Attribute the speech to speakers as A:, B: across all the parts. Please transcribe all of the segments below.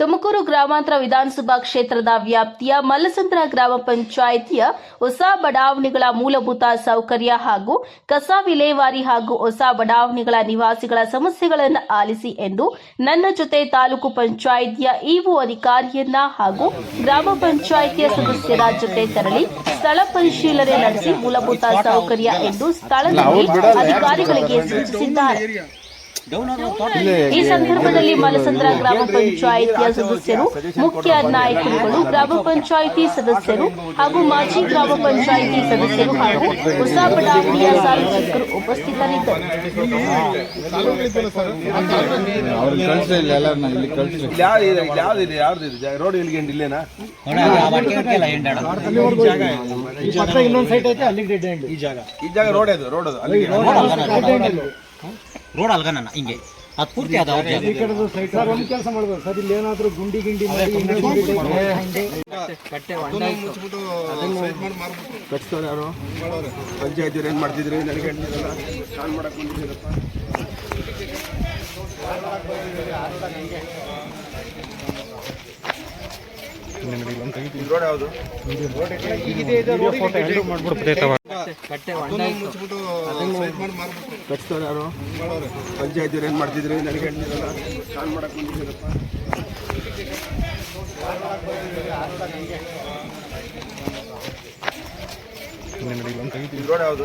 A: ತುಮಕೂರು ಗ್ರಾಮಾಂತರ ವಿಧಾನಸಭಾ ಕ್ಷೇತ್ರದ ವ್ಯಾಪ್ತಿಯ ಮಲ್ಲಸಂದ್ರ ಗ್ರಾಮ ಪಂಚಾಯಿತಿಯ ಹೊಸ ಬಡಾವಣೆಗಳ ಮೂಲಭೂತ ಸೌಕರ್ಯ ಹಾಗೂ ಕಸ ವಿಲೇವಾರಿ ಹಾಗೂ ಹೊಸ ಬಡಾವಣೆಗಳ ನಿವಾಸಿಗಳ ಸಮಸ್ಯೆಗಳನ್ನು ಆಲಿಸಿ ಎಂದು ನನ್ನ ಜೊತೆ ತಾಲೂಕು ಪಂಚಾಯಿತಿಯ ಇಒ ಅಧಿಕಾರಿಯನ್ನ ಹಾಗೂ ಗ್ರಾಮ ಪಂಚಾಯಿತಿಯ ಸದಸ್ಯರ ಜೊತೆ ತೆರಳಿ ಸ್ಥಳ ಪರಿಶೀಲನೆ ನಡೆಸಿ ಮೂಲಭೂತ ಸೌಕರ್ಯ ಎಂದು ಸ್ಥಳದಲ್ಲಿ ಅಧಿಕಾರಿಗಳಿಗೆ ಸೂಚಿಸಿದ್ದಾರೆ. ಈ ಸಂದರ್ಭದಲ್ಲಿ ಮಲಸಂದ್ರ ಗ್ರಾಮ ಪಂಚಾಯಿತಿಯ ಸದಸ್ಯರು ಮುಖ್ಯ ನಾಯಕರುಗಳು ಗ್ರಾಮ ಪಂಚಾಯಿತಿ ಸದಸ್ಯರು ಹಾಗೂ ಮಾಜಿ ಗ್ರಾಮ ಪಂಚಾಯಿತಿ ಸದಸ್ಯರು ಹಾಗೂ ಹೊಸ ಬಡಾವಣೆಯ ಸಾರ್ವಜನಿಕರು ಉಪಸ್ಥಿತರಿದ್ದರು.
B: ರೋಡ್
C: ಅಲ್ಗ ಅಲ್ಗನ ಹಿಂಗೆ. ಅದು ಪೂರ್ತಿ ಅದ
D: ಸರ್ ಒಂದ್ ಕೆಲಸ ಮಾಡ್ಬೋದು. ಸರ್ ಇಲ್ಲಿ ಏನಾದ್ರು ಗುಂಡಿ ಗಿಂಡಿ ಮಾಡಿ.
B: ಯಾರು ಪಂಚಾಯತಿ ಏನ್ ಮಾಡ್ತಿದ್ರಿ? ನನಗೆ ಬಂದಿದ್ದೀರಪ್ಪ ರೋಡ್ ಯಾವುದು? ಯಾರು? ಪಂಚಾಯತಿ ಏನ್ ಮಾಡ್ತಿದ್ರಿ? ನನಗೆ ಬಂದಿದ್ದೀರಪ್ಪ. ರೋಡ್ ಯಾವುದು?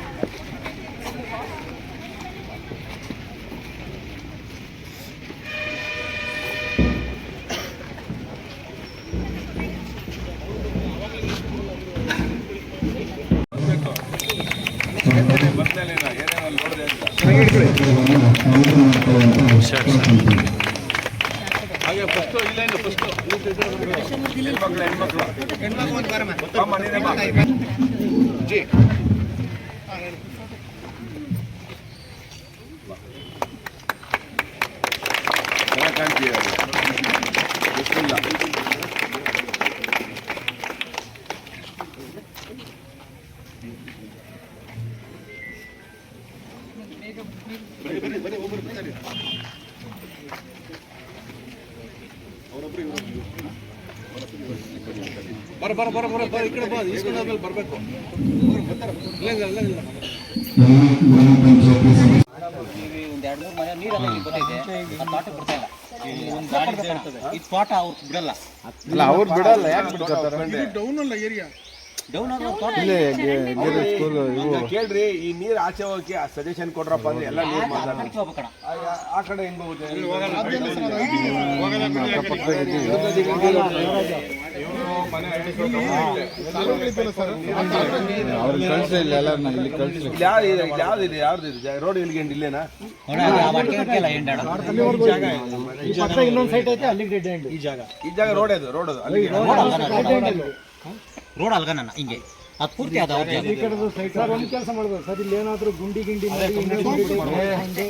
B: ಫಸ್ಟ್ ಇಲ್ಲ ಇಲ್ಲ ಫಸ್ಟ್ ಹೆಣ್ಮಕ್ಳು ಬರ ಬರ ಬರ ಬರ ಬರ ಈ ಕಡೆ ಬಾ ಇಸ್ಕೊಂಡಾದ್ಮೇಲೆ ಬರಬೇಕು. ಇಲ್ಲ ಇಲ್ಲ ಇಲ್ಲ.
C: ಒಂದ್ ಎರಡು ಮೂರು ಮನೆ ನೀರು ಬರ್ತೈತೆ ಬರ್ತಾ ಇಲ್ಲ ಒಂದು ಗಾಡಿ ಇರ್ತದೆ ಈ ತೋಟ ಅವ್ರು ಬಿಡಲ್ಲ
E: ಅಲ್ಲ ಅವ್ರು ಬಿಡಲ್ಲ. ಯಾಕೆ ಬಿಡ್ತಾರೆ?
C: ಡೌನ್ ಅಲ್ಲ ತೋಟ
B: ಕೇಳ್ರಿ ಈ ನೀರ್ ಆಚೆ ಹೋಗಕ್ಕೆ ಸಜೆಷನ್ ಕೊಡ್ರಪ್ಪ ಅಂದ್ರೆ ಎಲ್ಲ ನೀರ್ ಆ ಕಡೆ ಹೆಂಗ್ ಹೋಗುತ್ತೆ?
E: ಅವ್ರಿಗೆ ಕಳಿಸ್ಲಿಲ್ಲ ಎಲ್ಲರನ್ನ ಇಲ್ಲಿ ಕಳಿಸ್ಲಿ
B: ಇಲ್ಲಿ ಯಾವ್ದು ಇದೆ ಇಲ್ಲಿ ಯಾವ್ದು ಇದೆ ಯಾವ್ದು ಇದೆ ಜಾಗ ರೋಡ್ ಇಲ್ಲಿಗೆ ಇಲ್ಲೇನಾ?
D: ಈ ಜಾಗ
B: ರೋಡ್ ಅದು ರೋಡ್ ಅದು.
C: ರೋಡ್ ಅಲ್ಗನ ಹಿಂಗೆ. ಅದು ಪೂರ್ತಿ ಅದ ಅವ್ರ ಜಾಗ
D: ಈ ಕಡೆದು ಸೈಟ್ ಸರ್ ಒಂದ್ ಕೆಲಸ ಮಾಡ್ಬೋದು ಸರ್ ಇಲ್ಲಿ ಏನಾದ್ರು ಗುಂಡಿ ಗಿಂಡಿ ಮಾಡಿ.